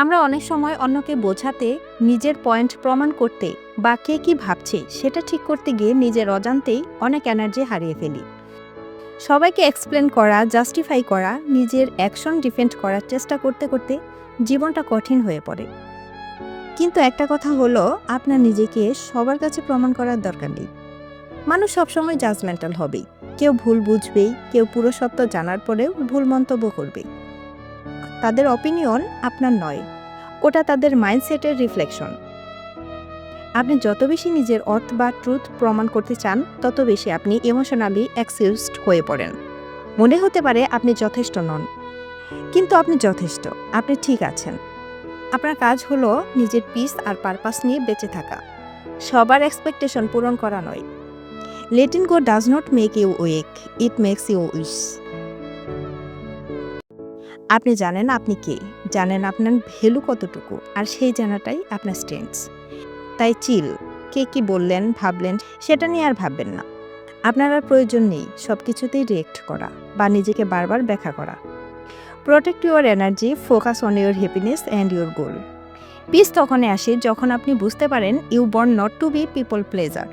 আমরা অনেক সময় অন্যকে বোঝাতে, নিজের পয়েন্ট প্রমাণ করতে বা কে কী ভাবছে সেটা ঠিক করতে গিয়ে নিজের অজান্তেই অনেক এনার্জি হারিয়ে ফেলি। সবাইকে এক্সপ্লেন করা জাস্টিফাই করা, নিজের অ্যাকশন ডিফেন্ড করার চেষ্টা করতে করতে জীবনটা কঠিন হয়ে পড়ে। কিন্তু একটা কথা হলো, আপনার নিজেকে সবার কাছে প্রমাণ করার দরকার নেই। মানুষ সবসময় জাজমেন্টাল হবেই। কেউ ভুল বুঝবেই, কেউ পুরো সত্য জানার পরেও ভুল মন্তব্য করবে তাদের অপিনিয়ন আপনার নয়। ওটা তাদের মাইন্ডসেটের রিফ্লেকশন আপনি যত বেশি নিজের অর্থ বা ট্রুথ প্রমাণ করতে চান, তত বেশি আপনি ইমোশনালি অ্যাক্সিউজড হয়ে পড়েন। মনে হতে পারে আপনি যথেষ্ট নন। কিন্তু আপনি যথেষ্ট, আপনি ঠিক আছেন। আপনার কাজ হলো নিজের পিস আর পারপাস নিয়ে বেঁচে থাকা। সবার এক্সপেকটেশন পূরণ করা নয়। Letting go does not make you weak it makes you wise আপনি জানেন আপনি কে, জানেন আপনার ভ্যালু কতটুকু, আর সেই জানাটাই আপনার স্ট্রেংথস তাই চিল, কে কি বললেন, ভাবলেন, সেটা নিয়ে আর ভাববেন না। আপনার আর প্রয়োজন নেই সব কিছুতেই রিয়েক্ট করা বা নিজেকে বারবার ব্যাখ্যা করা। Protect your energy focus on your happiness and your goal peace তখনই আসে যখন আপনি বুঝতে পারেন you born not to be people pleaser